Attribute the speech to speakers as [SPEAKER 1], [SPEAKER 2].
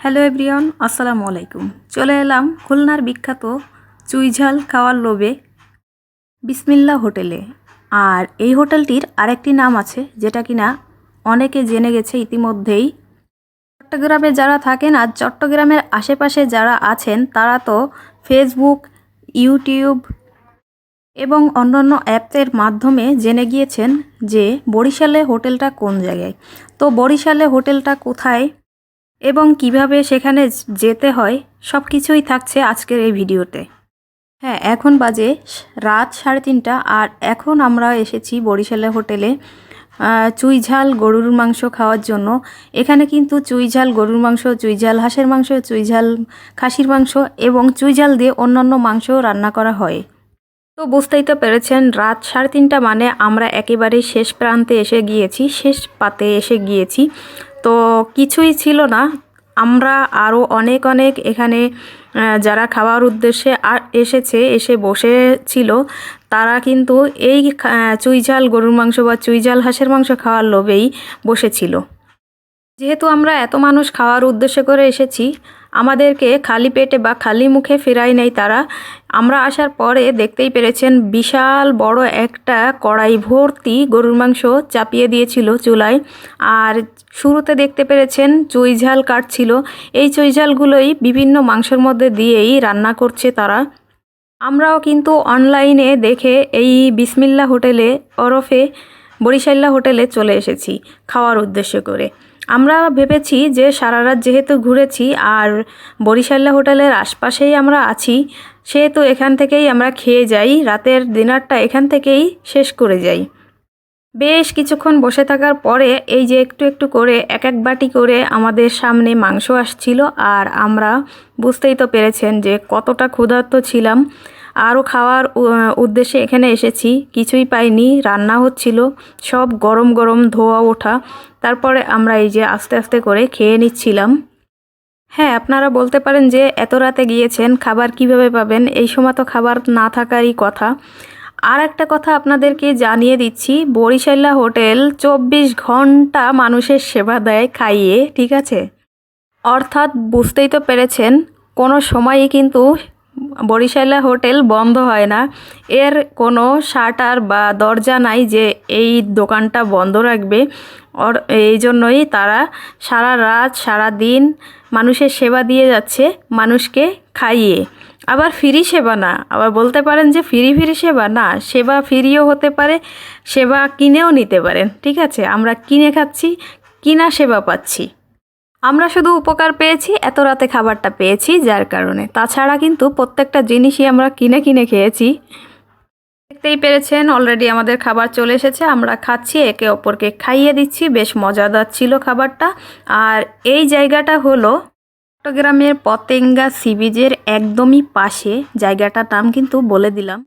[SPEAKER 1] Hello everyone আসসালামু আলাইকুম। চলে এলাম খুলনার বিখ্যাত চুইঝাল খাওয়ার লোভে বিসমিল্লা হোটেলে। আর এই হোটেলটির আরেকটি নাম আছে, যেটা কিনা অনেকে জেনে গেছে ইতিমধ্যেই। চট্টগ্রামে যারা থাকেন আর চট্টগ্রামের আশেপাশে যারা আছেন, তারা তো ফেসবুক, ইউটিউব এবং অন্যান্য অ্যাপের মাধ্যমে জেনে গিয়েছেন যে বরিশালে হোটেলটা কোন জায়গায়। তো বরিশালে হোটেলটা কোথায়? এবং কীভাবে সেখানে যেতে হয় সব কিছুই থাকছে আজকের এই ভিডিওতে। হ্যাঁ এখন বাজে রাত সাড়ে তিনটা, আর এখন আমরা এসেছি বরিশালে হোটেলে চুইঝাল গরুর মাংস খাওয়ার জন্য। এখানে কিন্তু চুইঝাল গরুর মাংস, চুইঝাল হাঁসের মাংস, চুইঝাল খাসির মাংস এবং চুইঝাল দিয়ে অন্যান্য মাংসও রান্না করা হয়। তো বুঝতেই তো পেরেছেন, রাত সাড়ে তিনটা মানে আমরা একেবারে শেষ প্রান্তে এসে গিয়েছি, শেষ পাতে এসে গিয়েছি। তো কিছুই ছিল না। আমরা আরও অনেক অনেক এখানে যারা খাওয়ার উদ্দেশ্যে এসেছে, এসে বসে ছিল, তারা কিন্তু এই চুইঝাল গরুর মাংস বা চুইঝাল হাঁসের মাংস খাওয়ার লোভেই বসেছিল। যেহেতু আমরা এত মানুষ খাওয়ার উদ্দেশ্য করে এসেছি আমাদেরকে খালি পেটে বা খালি মুখে ফেরাই নেই তারা। আমরা আসার পরে দেখতেই পেরেছেন বিশাল বড় একটা কড়াই ভর্তি গরুর মাংস চাপিয়ে দিয়েছিল চুলায়। আর শুরুতে দেখতে পেরেছেন চুইঝাল কাটছিল। এই চুইঝালগুলোই বিভিন্ন মাংসের মধ্যে দিয়েই রান্না করছে তারা। আমরাও কিন্তু অনলাইনে দেখে এই বিসমিল্লা হোটেলে, ওরফে বরিশাল্লা হোটেলে চলে এসেছি, খাওয়ার উদ্দেশ্য করে। আমরা ভেবেছি যে সারা রাত যেহেতু ঘুরেছি আর বরিশাল্লা হোটেলের আশপাশেই আমরা আছি, সেহেতু এখান থেকেই আমরা খেয়ে যাই, রাতের ডিনারটা এখান থেকেই শেষ করে যাই। বেশ কিছুক্ষণ বসে থাকার পরে এই যে একটু একটু করে, এক এক বাটি করে আমাদের সামনে মাংস আসছিল আর আমরা বুঝতেই তো পেরেছেন যে কতটা ক্ষুধার্ত ছিলাম। আরও খাওয়ার উদ্দেশ্যে এখানে এসেছি। কিছুই পাইনি, রান্না হচ্ছিল, সব গরম গরম ধোয়া ওঠা। তারপরে আমরা এই যে আস্তে আস্তে করে খেয়ে নিচ্ছিলাম। হ্যাঁ আপনারা বলতে পারেন যে এত রাতে গিয়েছেন, খাবার কীভাবে পাবেন? এই সময় তো খাবার না থাকারই কথা। আর একটা কথা আপনাদেরকে জানিয়ে দিচ্ছি, বরিশাল্লা হোটেল চব্বিশ ঘণ্টা মানুষের সেবা দেয় খাইয়ে, ঠিক আছে? অর্থাৎ বুঝতেই তো পেরেছেন, কোনো সময়ই কিন্তু বরিশালা হোটেল বন্ধ হয় না। এর কোনো শাটার বা দরজা নাই যে এই দোকানটা বন্ধ রাখবে। ওর এই জন্যই তারা সারা রাত, সারা দিন মানুষের সেবা দিয়ে যাচ্ছে মানুষকে খাইয়ে। আবার ফ্রি সেবা না। আবার বলতে পারেন যে ফ্রি ফ্রি সেবা না, সেবা ফ্রিও হতে পারে, সেবা কিনেও নিতে পারেন। ঠিক আছে, আমরা কিনে খাচ্ছি, কিনা সেবা পাচ্ছি। আমরা শুধু উপকার পেয়েছি, এত রাতে খাবারটা পেয়েছি যার কারণে। তাছাড়া কিন্তু প্রত্যেকটা জিনিসই আমরা কিনে কিনে খেয়েছি। দেখতেই পেরেছেন অলরেডি আমাদের খাবার চলে এসেছে, আমরা খাচ্ছি, একে অপরকে খাইয়ে দিচ্ছি, বেশ মজাদার ছিল খাবারটা। আর এই জায়গাটা হলো চট্টগ্রামের পতেঙ্গা সি বিচের একদমই পাশে। জায়গাটার নাম কিন্তু বলে দিলাম।